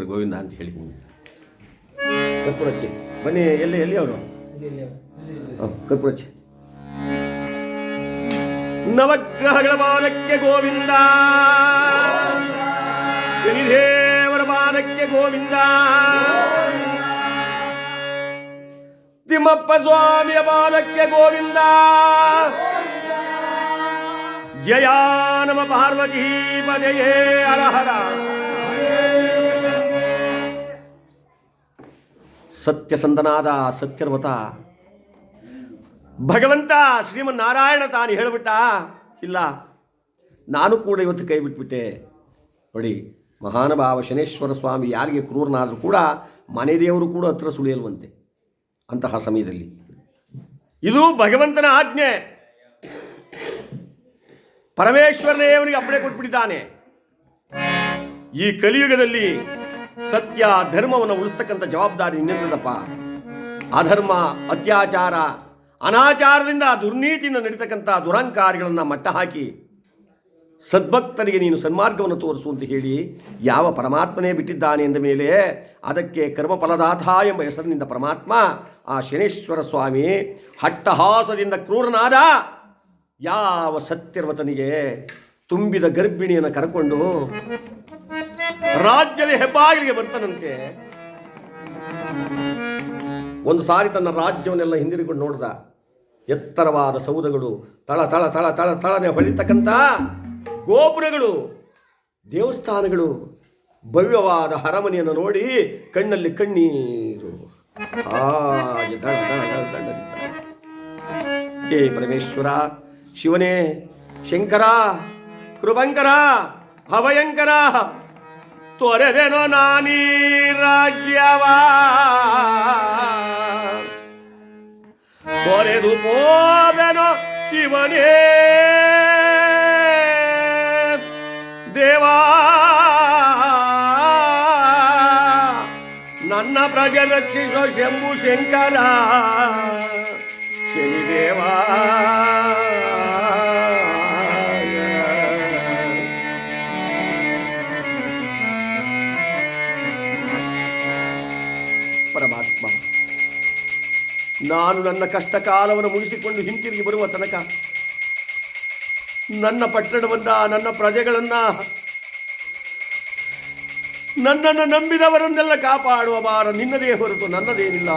ಹೆಸರು ಗೋವಿಂದ ಅಂತ ಹೇಳಿ ಕರ್ಪೂರ ಹಚ್ಚಿ ಬನ್ನಿ ಎಲ್ಲಿ ಎಲ್ಲಿ ಅವರು ಕರ್ಪೂರ ಹಚ್ಚಿ ನವಗ್ರಹಗಳ ಬಾಲಕ್ಕೆ ಗೋವಿಂದ. ಶನಿದೇವರ ಬಾಲಕ್ಕೆ ಗೋವಿಂದ. ತಿಮ್ಮಪ್ಪ ಸ್ವಾಮಿಯ ಬಾಲಕ್ಕೆ ಗೋವಿಂದ. ಜಯ ನಮ ಪಾರ್ವತಿ ಪದಯೇ ಹರ ಸತ್ಯಸಂದನಾದ ಸತ್ಯರ್ವತ ಭಗವಂತ ಶ್ರೀಮನ್ನಾರಾಯಣ ತಾನು ಹೇಳಿಬಿಟ್ಟ, ಇಲ್ಲ, ನಾನು ಕೂಡ ಇವತ್ತು ಕೈ ಬಿಟ್ಬಿಟ್ಟೆ. ನೋಡಿ, ಮಹಾನುಭಾವ ಶನೇಶ್ವರ ಸ್ವಾಮಿ ಯಾರಿಗೆ ಕ್ರೂರನಾದರೂ ಕೂಡ ಮನೆ ದೇವರು ಕೂಡ ಹತ್ರ ಸುಳಿಯಲ್ವಂತೆ ಅಂತಹ ಸಮಯದಲ್ಲಿ. ಇದು ಭಗವಂತನ ಆಜ್ಞೆ. ಪರಮೇಶ್ವರನೇ ಅವನಿಗೆ ಅಪ್ಪಣೆ ಕೊಟ್ಬಿಟ್ಟಿದ್ದಾನೆ. ಈ ಕಲಿಯುಗದಲ್ಲಿ ಸತ್ಯ ಧರ್ಮವನ್ನು ಉಳಿಸ್ತಕ್ಕಂಥ ಜವಾಬ್ದಾರಿ ನಿನ್ನದಪ್ಪ. ಅಧರ್ಮ, ಅತ್ಯಾಚಾರ, ಅನಾಚಾರದಿಂದ ದುರ್ನೀತಿಯಿಂದ ನಡೀತಕ್ಕಂಥ ದುರಂಕಾರಿಗಳನ್ನು ಮಟ್ಟ ಹಾಕಿ ಸದ್ಭಕ್ತರಿಗೆ ನೀನು ಸನ್ಮಾರ್ಗವನ್ನು ತೋರಿಸು ಅಂತ ಹೇಳಿ ಯಾವ ಪರಮಾತ್ಮನೇ ಬಿಟ್ಟಿದ್ದಾನೆ ಎಂದ ಮೇಲೆ ಅದಕ್ಕೆ ಕರ್ಮಫಲದಾಥ ಎಂಬ ಹೆಸರಿನಿಂದ ಪರಮಾತ್ಮ, ಆ ಶನೇಶ್ವರ ಸ್ವಾಮಿ ಹಟ್ಟಹಾಸದಿಂದ ಕ್ರೂರನಾದ ಯಾವ ಸತ್ಯರ್ವತನಿಗೆ ತುಂಬಿದ ಗರ್ಭಿಣಿಯನ್ನು ಕರ್ಕೊಂಡು ರಾಜ್ಯದ ಹೆಬ್ಬಾಗಿಲಿಗೆ ಬರ್ತಾನಂತೆ. ಒಂದು ಸಾರಿ ತನ್ನ ರಾಜ್ಯವನ್ನೆಲ್ಲ ಹಿಂದಿರುಗಿಕೊಂಡು ನೋಡ್ದ. ಎತ್ತರವಾದ ಸೌಧಗಳು ತಳ ತಳ ತಳ ತಳ, ತಳನೆ ಹೊಳಿತಕ್ಕಂಥ ಗೋಪುರಗಳು, ದೇವಸ್ಥಾನಗಳು, ಭವ್ಯವಾದ ಅರಮನೆಯನ್ನು ನೋಡಿ ಕಣ್ಣಲ್ಲಿ ಕಣ್ಣೀರು. ಏ ಪರಮೇಶ್ವರ, ಶಿವನೇ, ಶಂಕರ, ಕೃಪಂಕರ ಅಭಯಂಕರ ತೊರೆದೆನೋ ನಾನೀ ರಾಜ್ಯವ ತೊರೆದು ಹೋದೆನೋ ಶಿವನೇ ದೇವಾ ನನ್ನ ಪ್ರಜೆ ರಕ್ಷಿಸೋ ಶಂಭು ಶಂಕರ ಶನಿದೇವಾ ಪರಮಾತ್ಮ ನಾನು ನನ್ನ ಕಷ್ಟ ಕಾಲವನ್ನು ಮುಗಿಸಿಕೊಂಡು ಹಿಂತಿರುಗಿ ಬರುವ ತನಕ ನನ್ನ ಪಟ್ಟಣವನ್ನ, ನನ್ನ ಪ್ರಜೆಗಳನ್ನ, ನನ್ನನ್ನು ನಂಬಿದವರನ್ನೆಲ್ಲ ಕಾಪಾಡುವ ಬಾರ ನಿನ್ನದೇ ಹೊರತು ನನ್ನದೇನಿಲ್ಲ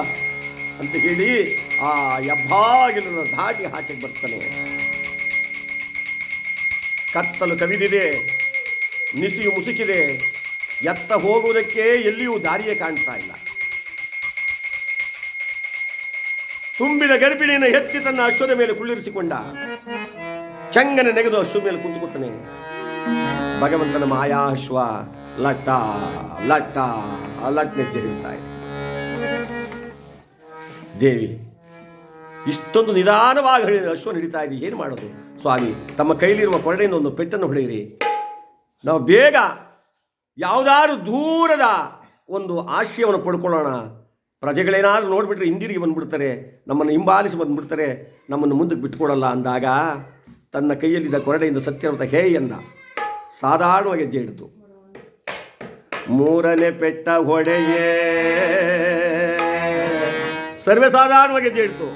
ಅಂತ ಹೇಳಿ ಆ ಯಬ್ಬಾಗಿಲನ್ನು ದಾಟಿ ಹಾಕಿ ಬರ್ತಾನೆ. ಕತ್ತಲು ಕವಿದಿದೆ, ನಿಸಿಯು ಮುಸುಕಿದೆ, ಎತ್ತ ಹೋಗುವುದಕ್ಕೆ ಎಲ್ಲಿಯೂ ದಾರಿಯೇ ಕಾಣ್ತಾ ಇಲ್ಲ. ತುಂಬಿದ ಗರ್ಭಿಣಿಯನ್ನು ಎತ್ತಿ ತನ್ನ ಅಶ್ವದ ಮೇಲೆ ಕುಳ್ಳಿರಿಸಿಕೊಂಡ. ಚಂಗನ ನೆಗೆದು ಅಶ್ವ ಮೇಲೆ ಕುಂತುಕೊತಾನೆ ಭಗವಂತನ ಮಾಯಾಶ್ವ ಲಟ್ಟ ಲಟ್ಟ ಲಟ್ನೆ ಜರಿಯುತ್ತಾ ಇದೆ. ದೇವಿ, ಇಷ್ಟೊಂದು ನಿಧಾನವಾಗಿ ಹೇಳಿದ ಅಶ್ವ ನಡೀತಾ ಇದೆ, ಏನು ಮಾಡೋದು? ಸ್ವಾಮಿ, ತಮ್ಮ ಕೈಲಿರುವ ಕೊರಡೆಯಿಂದ ಒಂದು ಪೆಟ್ಟನ್ನು ಹೊಡೆಯಿರಿ. ನಾವು ಬೇಗ ಯಾವುದಾದ್ರೂ ದೂರದ ಒಂದು ಆಶಯವನ್ನು ಪಡ್ಕೊಳ್ಳೋಣ. ಪ್ರಜೆಗಳೇನಾದರೂ ನೋಡಿಬಿಟ್ರೆ ಹಿಂದಿರುಗಿ ಬಂದುಬಿಡ್ತಾರೆ, ನಮ್ಮನ್ನು ಹಿಂಬಾಲಿಸಿ ಬಂದುಬಿಡ್ತಾರೆ, ನಮ್ಮನ್ನು ಮುಂದಕ್ಕೆ ಬಿಟ್ಟುಕೊಡಲ್ಲ ಅಂದಾಗ ತನ್ನ ಕೈಯಲ್ಲಿದ್ದ ಕೊರಡೆಯಿಂದ ಸತ್ಯವಂತ ಹೇ ಎಂದ. ಸಾಧಾರಣವಾಗಿ ಹೆಜ್ಜೆ ಹಿಡಿತು ಮೂರನೇ ಪೆಟ್ಟ ಹೊಡೆಯೇ. ಸರ್ವೇ ಸಾಧಾರಣವಾಗಿ ಹೆಜ್ಜೆ ಹಿಡಿತು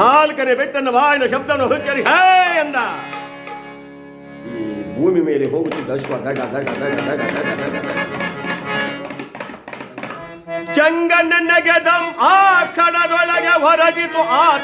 ನಾಲ್ಕನೇ ಬೆಟ್ಟನ ಬಾಯಿನ ಶಬ್ದವನ್ನು ಹೇ ಎಂದ. ಈ ಭೂಮಿ ಮೇಲೆ ಹೋಗುತ್ತಿದ್ದ ಅಶ್ವ ದಗ ದಗ ದಗ ದಗ ದಗ ದಗ. ದಗ. ಚಂಗನ್ನ ಗೆದಂ ಆ ಕ್ಷಣದೊಳಗೆ ಹೊರಜಿತು ಆ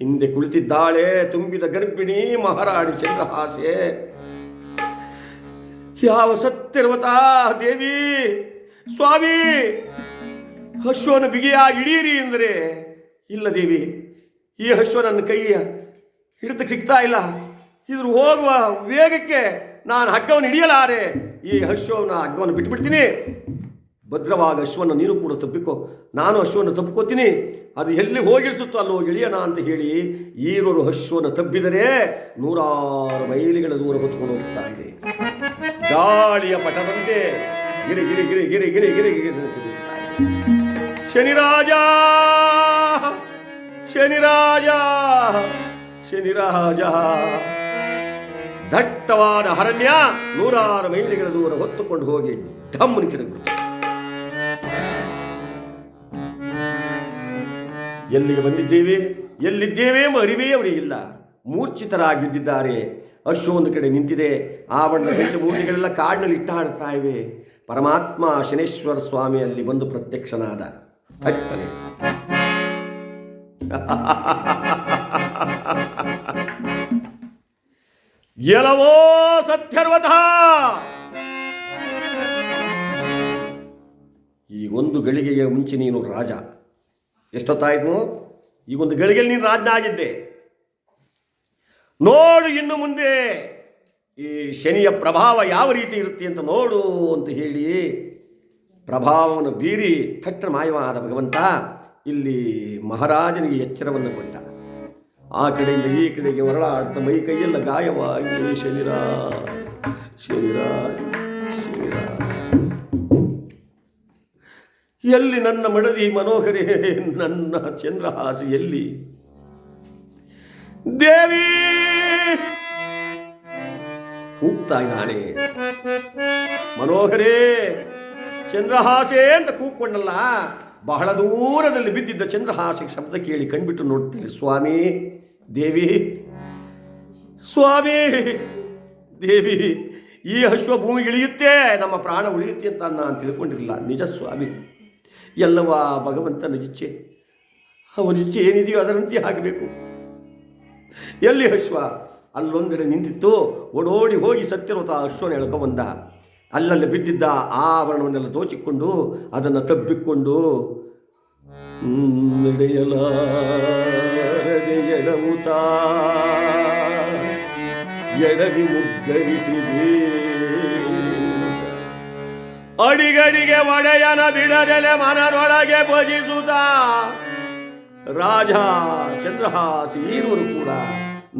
ಹಿಂದೆ ಕುಳಿತಿದ್ದಾಳೆ, ತುಂಬಿದ ಗರ್ಭಿಣಿ ಮಹಾರಾಣಿ ಚಂದ್ರಹಾಸೆ. ಯಾವ ಸತ್ಯರ್ವತ ದೇವಿ? ಸ್ವಾಮಿ, ಹಶ್ವನ ಬಿಗಿಯಾಗಿ ಇಡೀರಿ ಎಂದರೆ ಇಲ್ಲ ದೇವಿ, ಈ ಹಶ್ವ ನನ್ನ ಕೈಯ ಹಿಡಿತಕ್ಕೆ ಸಿಗ್ತಾ ಇಲ್ಲ. ಇದ್ರ ಹೋಗುವ ವೇಗಕ್ಕೆ ನಾನು ಹಗ್ಗವನ್ನು ಹಿಡಿಯಲಾರೆ. ಈ ಹಶ್ವನ ಹಗ್ಗವನ್ನು ಬಿಟ್ಬಿಡ್ತೀನಿ. ಭದ್ರವಾಗಿ ಅಶ್ವನ ನೀನು ಕೂಡ ತಪ್ಪಿಕೋ ನಾನು ಅಶ್ವನ ತಪ್ಪಿಕೋತೀನಿ ಅದು ಎಲ್ಲಿ ಹೋಗಿಳಿಸುತ್ತೋ ಅಲ್ಲಿ ಹೋಗಿ ಇಳಿಯೋಣ ಅಂತ ಹೇಳಿ ಈರೋರು ಅಶ್ವನ ತಬ್ಬಿದರೆ ನೂರಾರು ಮೈಲಿಗಳ ದೂರ ಹೊತ್ಕೊಂಡು ಹೋಗ್ತಾ ಇದೆ. ಗಾಳಿಯ ಪಟದಂತೆ ಗಿರಿ ಗಿರಿ ಗಿರಿ ಗಿರಿ ಗಿರಿ ಗಿರಿ ಗಿರಿ. ಶನಿರಾಜ! ಶನಿರಾಜ! ಶನಿರಾಜ! ದಟ್ಟವಾದ ಅರಣ್ಯ ನೂರಾರು ಮೈಲಿಗಳ ದೂರ ಹೊತ್ತುಕೊಂಡು ಹೋಗಿ ಢಮ್ಮನ ತಿರುಗಿಬಿಡ್ತು ಎಲ್ಲಿಗೆ ಬಂದಿದ್ದೇವೆ? ಎಲ್ಲಿದ್ದೇವೆ ಎಂಬ ಅರಿವೇ ಅವರಿಗಿಲ್ಲ. ಮೂರ್ಛಿತರಾಗಿ ಬಿದ್ದಿದ್ದಾರೆ ಅಶ್ವ ಒಂದು ಕಡೆ ನಿಂತಿದೆ. ಆವರಣದ ಬೆಟ್ಟು ಮೂರ್ತಿಗಳೆಲ್ಲ ಕಾಡಿನಲ್ಲಿ ಇಟ್ಟಾಡ್ತಾ ಇವೆ. ಪರಮಾತ್ಮ ಶನೇಶ್ವರ ಸ್ವಾಮಿ ಅಲ್ಲಿ ಬಂದು ಪ್ರತ್ಯಕ್ಷನಾದ. ಥಟ್ಟನೆ ಎಲವೋ ಈ ಒಂದು ಗಳಿಗೆಯ ಮುಂಚೆ ನೀನು ರಾಜ. ಎಷ್ಟೊತ್ತಾಯ್ತು? ಈಗೊಂದು ಗಳಿಗೆಯಲ್ಲಿ ನೀನು ರಾಜ್ಯ ಆಗಿದ್ದೆ. ನೋಡು ಇನ್ನು ಮುಂದೆ ಈ ಶನಿಯ ಪ್ರಭಾವ ಯಾವ ರೀತಿ ಇರುತ್ತೆ ಅಂತ ನೋಡು ಅಂತ ಹೇಳಿ ಪ್ರಭಾವವನ್ನು ಬೀರಿ ಥಟ್ಟ ಮಾಯವಾದ ಭಗವಂತ ಇಲ್ಲಿ ಮಹಾರಾಜನಿಗೆ ಎಚ್ಚರವನ್ನು ಕೊಟ್ಟ. ಆ ಕಡೆಯಿಂದ ಈ ಕಡೆಗೆ ಹೊರಳಾಡ್ತ ಮೈ ಕೈಯೆಲ್ಲ ಗಾಯವಾಗಿ ಶನಿರ ಶನಿರಾಜ್ ಶನಿರಾಜ್ ಎಲ್ಲಿ ನನ್ನ ಮಡದಿ ಮನೋಹರಿ, ನನ್ನ ಚಂದ್ರಹಾಸಿ ಎಲ್ಲಿ ದೇವಿ! ಕೂಗ್ತಾ ಇದ್ದಾನೆ ಮನೋಹರೇ, ಚಂದ್ರಹಾಸೆ ಅಂತ ಕೂಗ್ಕೊಂಡಲ್ಲ ಬಹಳ ದೂರದಲ್ಲಿ ಬಿದ್ದಿದ್ದ ಚಂದ್ರಹಾಸೆ ಶಬ್ದ ಕೇಳಿ ಕಣ್ಬಿಟ್ಟು ನೋಡ್ತೀನಿ, ಸ್ವಾಮಿ, ದೇವಿ. ಸ್ವಾಮಿ, ದೇವಿ, ಈ ಅಶ್ವ ಭೂಮಿಗೆ ಇಳಿಯುತ್ತೆ, ನಮ್ಮ ಪ್ರಾಣ ಉಳಿಯುತ್ತೆ ಅಂತ ನಾನು ತಿಳ್ಕೊಂಡಿರಲಿಲ್ಲ. ನಿಜ ಸ್ವಾಮಿ. ಎಲ್ಲವ ಭಗವಂತನ ಇಚ್ಛೆ. ಅವನ ಇಚ್ಛೆ ಏನಿದೆಯೋ ಅದರಂತೆ ಆಗಬೇಕು. ಎಲ್ಲಿ ಅಶ್ವ? ಅಲ್ಲೊಂದೆಡೆ ನಿಂತಿತ್ತು. ಓಡೋಡಿ ಹೋಗಿ ಸತ್ಯವ್ರತ ಅಶ್ವನ ಎಳ್ಕೊಂಬಂದ ಅಲ್ಲಲ್ಲಿ ಬಿದ್ದಿದ್ದ ಆ ಆಭರಣವನ್ನೆಲ್ಲ ದೋಚಿಕೊಂಡು ಅದನ್ನು ತಬ್ಬಿಕೊಂಡು ಎಡವಿ ಮುಗ್ಗರಿಸಿದೆ. ಅಡಿಗಡಿಗೆ ಒಡೆಯನ ಬಿಡದೆಲೆ ಮನದೊಳಗೆ ಭಜಿಸುತ್ತ. ರಾಜ ಚಂದ್ರಹಾಸಿ ಇರುವರು ಕೂಡ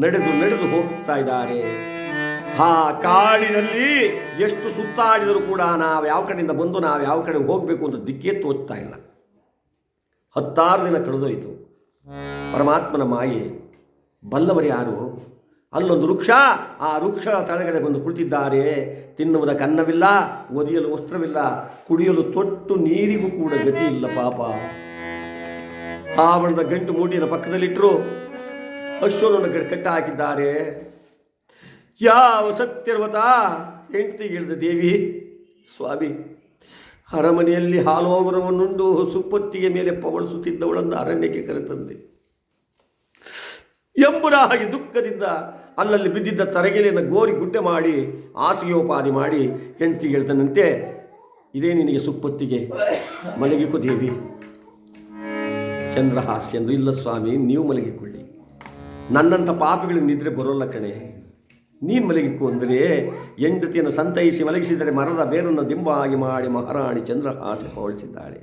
ನಡೆದು ನಡೆದು ಹೋಗ್ತಾ ಇದ್ದಾರೆ. ಆ ಕಾಡಿನಲ್ಲಿ ಎಷ್ಟು ಸುತ್ತಾಡಿದರೂ ಕೂಡ ನಾವು ಯಾವ ಕಡೆಯಿಂದ ಬಂದು ನಾವು ಯಾವ ಕಡೆ ಹೋಗಬೇಕು ಅಂತ ದಿಕ್ಕೇ ತೋಚ್ತಾ ಇಲ್ಲ. ಹತ್ತಾರು ದಿನ ಕಳೆದೋಯಿತು. ಪರಮಾತ್ಮನ ಮಾಯೆ. ಬಲ್ಲವರು ಯಾರು? ಅಲ್ಲೊಂದು ವೃಕ್ಷ, ಆ ವೃಕ್ಷದ ತಳಗಡೆ ಬಂದು ಕುಳಿತಿದ್ದಾರೆ. ತಿನ್ನುವುದಕ್ಕೆ ಅನ್ನವಿಲ್ಲ ಒದಿಯಲು ವಸ್ತ್ರವಿಲ್ಲ, ಕುಡಿಯಲು ತೊಟ್ಟು ನೀರಿಗೂ ಕೂಡ ಗತಿ ಇಲ್ಲ ಪಾಪ. ಆವರಣದ ಗಂಟು ಮೂಟಿನ ಪಕ್ಕದಲ್ಲಿಟ್ಟರು ಅಶ್ವನನ್ನು ಕಟ್ಟ ಹಾಕಿದ್ದಾರೆ ಯಾವ ಸತ್ಯರ್ವತ? ಹೆಂಡತಿ ಹೇಳಿದ ದೇವಿ, ಸ್ವಾಮಿ, ಅರಮನೆಯಲ್ಲಿ ಹಾಲೋಗರವನ್ನುಂಡು ಸುಪ್ಪತ್ತಿಗೆ ಮೇಲೆ ಪವಳಿಸುತ್ತಿದ್ದವಳನ್ನು ಅರಣ್ಯಕ್ಕೆ ಕರೆತಂದೆ. ಎಂಬುದಾಗಿ ದುಃಖದಿಂದ ಅಲ್ಲಲ್ಲಿ ಬಿದ್ದಿದ್ದ ತರಗೆಲೆಯನ್ನು ಗೋರಿ ಗುಡ್ಡೆ ಮಾಡಿ, ಹಾಸಿಗೆಯೋಪಾದಿ ಮಾಡಿ ಹೆಂಡತಿ ಹೇಳ್ತಾನಂತೆ ಇದೇ ನಿನಗೆ ಸುಪ್ಪತ್ತಿಗೆ ಮಲಗಿಕೋ ದೇವಿ ಚಂದ್ರಹಾಸ್ಯ ಎಂದು ಇಲ್ಲ ಸ್ವಾಮಿ, ನೀವು ಮಲಗಿಕೊಳ್ಳಿ. ನನ್ನಂಥ ಪಾಪಿಗಳಿಗೆ ನಿದ್ರೆ ಬರೋಲ್ಲ ಕಣೆ. ನೀನು ಮಲಗಿಕ್ಕು ಅಂದರೆ ಹೆಂಡತಿಯನ್ನು ಸಂತೈಸಿ ಮಲಗಿಸಿದರೆ ಮರದ ಬೇರನ್ನು ದಿಂಬಾಗಿ ಮಾಡಿ ಮಹಾರಾಣಿ ಚಂದ್ರಹಾಸ ಪವಳಿಸಿದ್ದಾಳೆ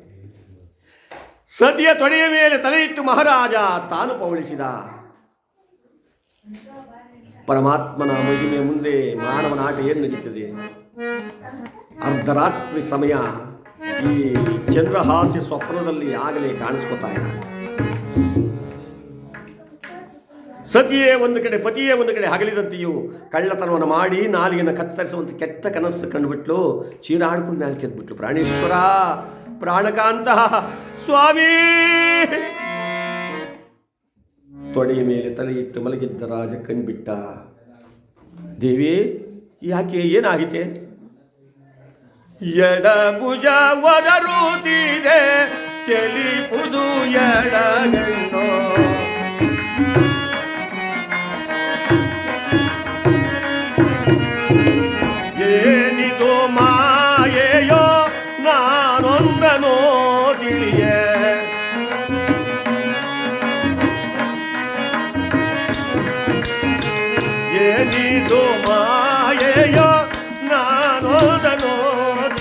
ಸತಿಯ ತೊಡೆಯ ಮೇಲೆ ತಲೆಯಿಟ್ಟು ಮಹಾರಾಜ ತಾನು ಪವಳಿಸಿದ ಪರಮಾತ್ಮನ ಮಹಿಮೆ ಮುಂದೆ ಮಾನವನ ಆಟ ಏನು ನಡೀತದೆ ಅರ್ಧರಾತ್ರಿ ಸಮಯ ಈ ಚಂದ್ರಹಾಸ್ಯ ಸ್ವಪ್ನದಲ್ಲಿ ಆಗಲೇ ಕಾಣಿಸ್ಕೊತಾ ಇದ್ದಾನೆ ಸತಿಯೇ ಒಂದು ಕಡೆ, ಪತಿಯೇ ಒಂದು ಕಡೆ ಹಗಲಿದಂತೆಯೂ ಕಳ್ಳತನವನ್ನು ಮಾಡಿ ನಾಲಿಗೆಯನ್ನು ಕತ್ತರಿಸುವಂತ ಕೆಟ್ಟ ಕನಸು ಕಂಡುಬಿಟ್ಲು, ಚೀರಾಡ್ಕೊಂಡು ಮೇಲೆ ಕೆದ್ಬಿಟ್ಲು ಪ್ರಾಣೇಶ್ವರ, ಪ್ರಾಣಕಾಂತ, ಸ್ವಾಮಿ! ತೊಡೆಯ ಮೇಲೆ ತಲೆ ಇಟ್ಟು ಮಲಗಿದ್ದ ರಾಜ ಕಣ್ಬಿಟ್ಟ. ದೇವಿ ಯಾಕೆ ಏನಾಗಿದೆ? ಎಡಭುಜ ಒದರುತ್ತಿದೆ ಚೆಲಿಪುದು ಎಡಗಣ್ಣೋ.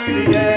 Yeah.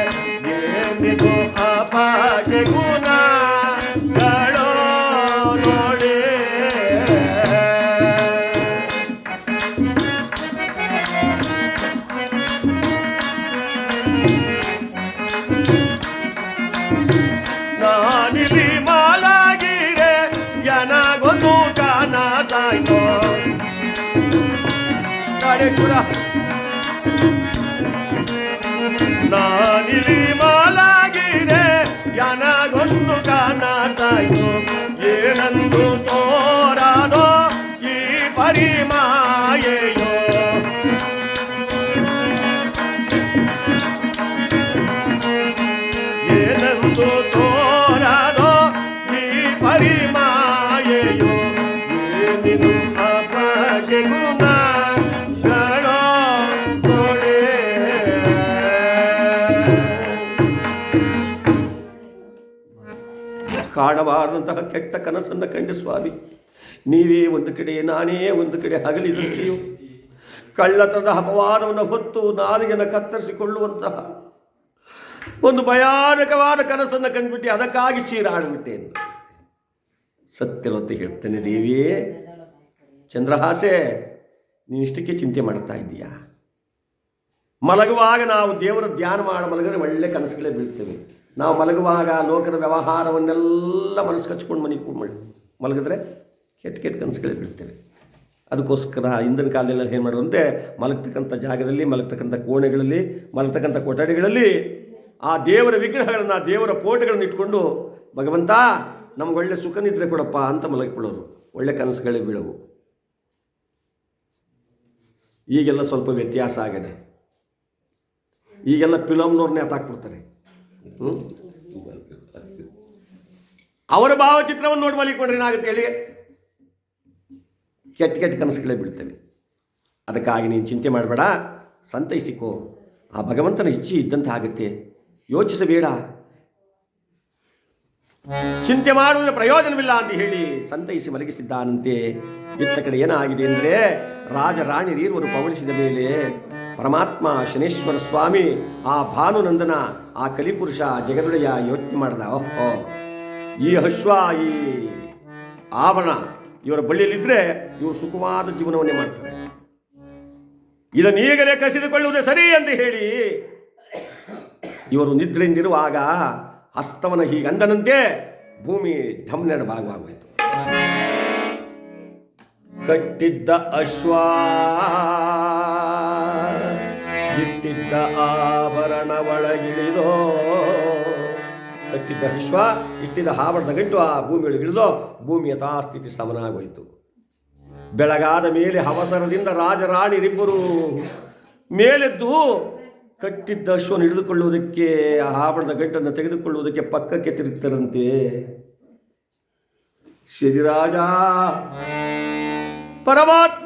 ಕಾಣಬಾರದಂತಹ ಕೆಟ್ಟ ಕನಸನ್ನು ಕಂಡು ಸ್ವಾಮಿ. ನೀವೇ ಒಂದು ಕಡೆ, ನಾನೇ ಒಂದು ಕಡೆ ಹಗಲಿದಂತೆಯೋ ಕಳ್ಳತನದ ಅಪವಾದವನ್ನು ಹೊತ್ತು ನಾಲಿಗೆಯನ್ನು ಕತ್ತರಿಸಿಕೊಳ್ಳುವಂತಹ ಒಂದು ಭಯಾನಕವಾದ ಕನಸನ್ನು ಕಂಡುಬಿಟ್ಟು ಅದಕ್ಕಾಗಿ ಚೀರಾಡಿಬಿಟ್ಟೇನು. ಸತ್ಯವಂತ ಹೇಳ್ತೇನೆ ದೇವಿಯೇ ಚಂದ್ರಹಾಸೆ, ನೀನು ಇಷ್ಟಕ್ಕೆ ಚಿಂತೆ ಮಾಡ್ತಾ ಇದ್ದೀಯಾ? ಮಲಗುವಾಗ ನಾವು ದೇವರ ಧ್ಯಾನ ಮಾಡಿ ಮಲಗಿದ್ರೆ ಒಳ್ಳೆ ಕನಸುಗಳೇ ಬೀಳ್ತೇವೆ. ನಾವು ಮಲಗುವಾಗ ಲೋಕದ ವ್ಯವಹಾರವನ್ನೆಲ್ಲ ಮನಸ್ಸು ಕಚ್ಕೊಂಡು ಮನೆಗೆ ಮಾಡಿ ಮಲಗಿದ್ರೆ ಕೆಟ್ಟ ಕೆಟ್ಟ ಕನಸುಗಳೇ ಬಿಡ್ತೇವೆ ಅದಕ್ಕೋಸ್ಕರ ಹಿಂದಿನ ಕಾಲದಲ್ಲಿ ಏನು ಮಾಡುವಂತೆ ಮಲಗ್ತಕ್ಕಂಥ ಜಾಗದಲ್ಲಿ, ಮಲಗ್ತಕ್ಕಂಥ ಕೋಣೆಗಳಲ್ಲಿ, ಮಲಗ್ತಕ್ಕಂಥ ಕೊಠಡಿಗಳಲ್ಲಿ ಆ ದೇವರ ವಿಗ್ರಹಗಳನ್ನು ದೇವರ ಫೋಟೋಗಳನ್ನು ಇಟ್ಕೊಂಡು, ಭಗವಂತ, ನಮ್ಗೆ ಒಳ್ಳೆ ಸುಖ ನಿದ್ರೆ ಕೊಡಪ್ಪ ಅಂತ ಮಲಗಿಕೊಳ್ಳೋರು. ಒಳ್ಳೆ ಕನಸುಗಳೇ ಬೀಳವು. ಈಗೆಲ್ಲ ಸ್ವಲ್ಪ ವ್ಯತ್ಯಾಸ ಆಗಿದೆ. ಈಗೆಲ್ಲ ಫಿಲಮ್ನವ್ರನ್ನೇ ಹತ್ತಾಕ್ಬಿಡ್ತಾರೆ ಹ್ಞೂ ಅವರ ಭಾವಚಿತ್ರವನ್ನು ನೋಡಿ ಮಲಿಕೊಂಡ್ರೆ ಏನಾಗುತ್ತೆ ಹೇಳಿ? ಕೆಟ್ಟ ಕೆಟ್ಟ ಕನಸುಗಳೇ ಬೀಳ್ತವೆ. ಅದಕ್ಕಾಗಿ ನೀನು ಚಿಂತೆ ಮಾಡಬೇಡ. ಸಂತೈಸಿಕೋ. ಆ ಭಗವಂತನ ಇಚ್ಛೆ ಇದ್ದಂತ ಆಗುತ್ತೆ. ಯೋಚಿಸಬೇಡ. ಚಿಂತೆ ಮಾಡುವುದರ ಪ್ರಯೋಜನವಿಲ್ಲ ಅಂತ ಹೇಳಿ ಸಂತೈಸಿ ಮಲಗಿಸಿದ್ದಾನಂತೆ. ಇತ್ತ ಕಡೆ ಏನಾಗಿದೆ ಅಂದರೆ ರಾಜ ರಾಣಿಯರು ಪವಳಿಸಿದ ಮೇಲೆ ಪರಮಾತ್ಮ ಶನೇಶ್ವರ ಸ್ವಾಮಿ ಆ ಭಾನುನಂದನ ಆ ಕಲಿಪುರುಷ ಜಗದೊಡೆಯ ಯೋಚನೆ ಮಾಡಿದ. ಓಹೋ. ಈ ಅಶ್ವ, ಈ ಆವರಣ ಇವರ ಬಳ್ಳಿಯಲ್ಲಿದ್ದರೆ ಇವರು ಸುಖವಾದ ಜೀವನವನ್ನೇ ಮಾಡ್ತಾರೆ. ಇದನ್ನು ಈಗಲೇ ಕಸಿದುಕೊಳ್ಳುವುದೇ ಸರಿ ಅಂತ ಹೇಳಿ ಇವರು ನಿದ್ರೆಯಿಂದಿರುವಾಗ ಹಸ್ತವನ ಹೀಗಂದನಂತೆ ಭೂಮಿ ಧಮ್ನೆಡ ಭಾಗವಾಗೋಯಿತು. ಕಟ್ಟಿದ್ದ ಅಶ್ವ. ಇಟ್ಟಿದ್ದ ಆಭರಣ ಒಳಗಿಳಿದೋ ಕಟ್ಟಿದ್ದ ವಿಶ್ವ, ಇಟ್ಟಿದ್ದ ಆಭರಣದ ಗಂಟು ಆ ಭೂಮಿಯೊಳಗಿಳಿದೋ ಸ್ಥಿತಿ ಯಥಾಸ್ಥಿತಿ ಸಮನಾಗೋಯಿತು. ಬೆಳಗಾದ ಮೇಲೆ ಅವಸರದಿಂದ ರಾಜರಾಣಿರಿಬ್ಬರು ಮೇಲೆದ್ದು ಕಟ್ಟಿದ್ದ ಅಶ್ವನ್ನು ಹಿಡಿದುಕೊಳ್ಳುವುದಕ್ಕೆ, ಆ ಆಭರಣದ ಗಂಟನ್ನು ತೆಗೆದುಕೊಳ್ಳುವುದಕ್ಕೆ ಪಕ್ಕಕ್ಕೆ ತಿರುಗ್ತಾರಂತೆ. ಶ್ರೀರಾಜ, ಪರಮಾತ್ಮ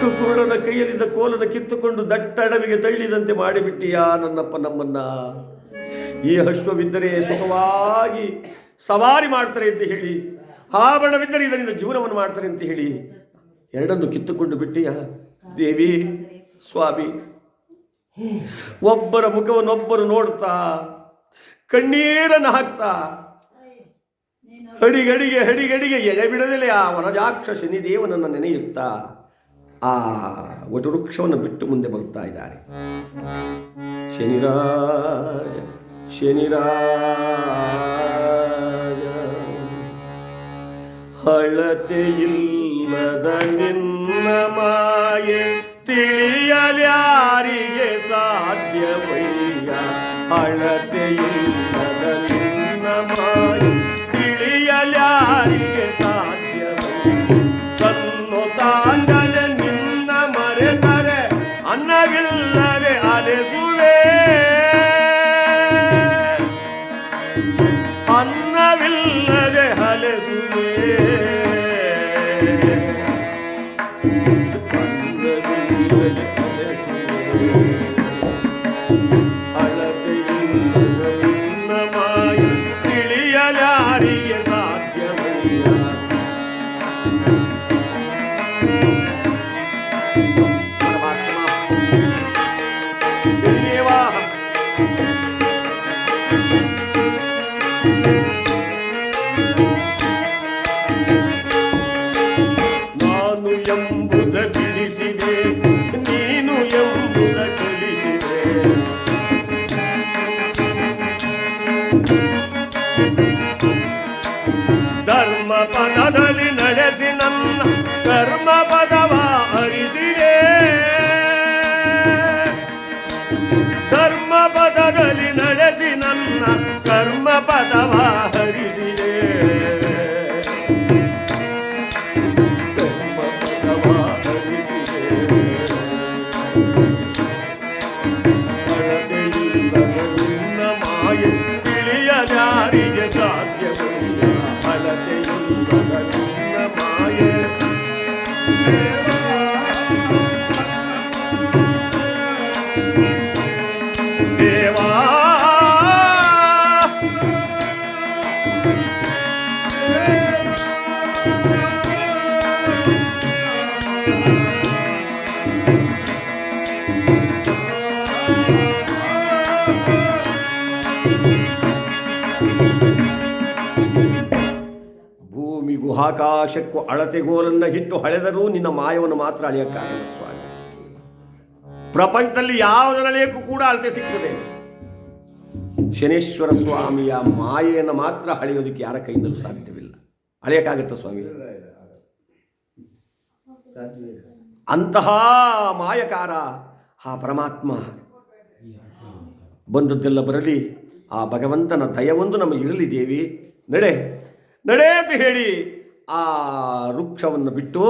ಕುರುಡನ ಕೈಯಲ್ಲಿದ್ದ ಕೋಲನ್ನು ಕಿತ್ತುಕೊಂಡು ದಟ್ಟ ಅಡವಿಗೆ ತಳ್ಳಿದಂತೆ ಮಾಡಿಬಿಟ್ಟಿಯಾ ನನ್ನಪ್ಪ ನಮ್ಮನ್ನ? ಈ ಹಶ್ವವಿದ್ದರೆ ಸುಖವಾಗಿ ಸವಾರಿ ಮಾಡ್ತಾರೆ ಅಂತ ಹೇಳಿ, ಆಭರಣವಿದ್ದರೆ ಇದರಿಂದ ಜೀವನವನ್ನು ಮಾಡ್ತಾರೆ ಅಂತ ಹೇಳಿ ಎರಡನ್ನು ಕಿತ್ತುಕೊಂಡು ಬಿಟ್ಟಿಯಾ? ದೇವಿ, ಸ್ವಾಮಿ, ಒಬ್ಬರ ಮುಖವನ್ನೊಬ್ಬರು ನೋಡ್ತಾ, ಕಣ್ಣೀರನ್ನು ಹಾಕ್ತಾ, ಹಡಿಗಡಿಗೆ ಹಡಿಗಡಿಗೆ ಎಳೆ ಬಿಡದಲೇ ಆ ವನಜಾಕ್ಷ ಶನಿದೇವನನ್ನು ನೆನೆಯುತ್ತಾ ಆ ವಟವೃಕ್ಷವನ್ನು ಬಿಟ್ಟು ಮುಂದೆ ಬರ್ತಾ ಇದ್ದಾರೆ ಶನಿರಾಜ ಶನಿರಾಜ ಹಳತೆಯಿಲ್ಲದ ನಿನ್ನ ಮಾಯೆ ತಿಳಿಯಲ್ಯಾರಿಗೆ ಸಾಧ್ಯವಯ್ಯ ಹಳತೆಯಿಲ್ಲದ धर्म पदली ಆಕಾಶಕ್ಕೂ ಅಳತೆಗೋಲನ್ನ ಹಿಟ್ಟು ಹಳೆದರೂ ನಿನ್ನ ಮಾಯವನ್ನು ಮಾತ್ರ ಅಳೆಯಕ್ಕಾಗಲ್ಲ ಸ್ವಾಮಿ. ಪ್ರಪಂಚದಲ್ಲಿ ಯಾವುದರಳೆಯಕ್ಕೂ ಕೂಡ ಅಳತೆ ಸಿಗ್ತದೆ. ಶನೇಶ್ವರ ಸ್ವಾಮಿಯ ಮಾಯೆಯನ್ನು ಮಾತ್ರ ಅಳೆಯೋದಕ್ಕೆ ಯಾರ ಕೈಯಿಂದಲೂ ಸಾಧ್ಯವಿಲ್ಲ. ಅಳೆಯಕ್ಕಾಗತ್ತ ಸ್ವಾಮಿ? ಅಂತಹ ಮಾಯಕಾರ ಆ ಪರಮಾತ್ಮ ಬಂದದ್ದೆಲ್ಲ ಬರಲಿ, ಆ ಭಗವಂತನ ದಯವೊಂದು ನಮಗೆ ಇರಲಿ ದೇವಿ. ನಡೆ ನಡೆ ಅಂತ ಹೇಳಿ ಆ ವೃಕ್ಷವನ್ನು ಬಿಟ್ಟು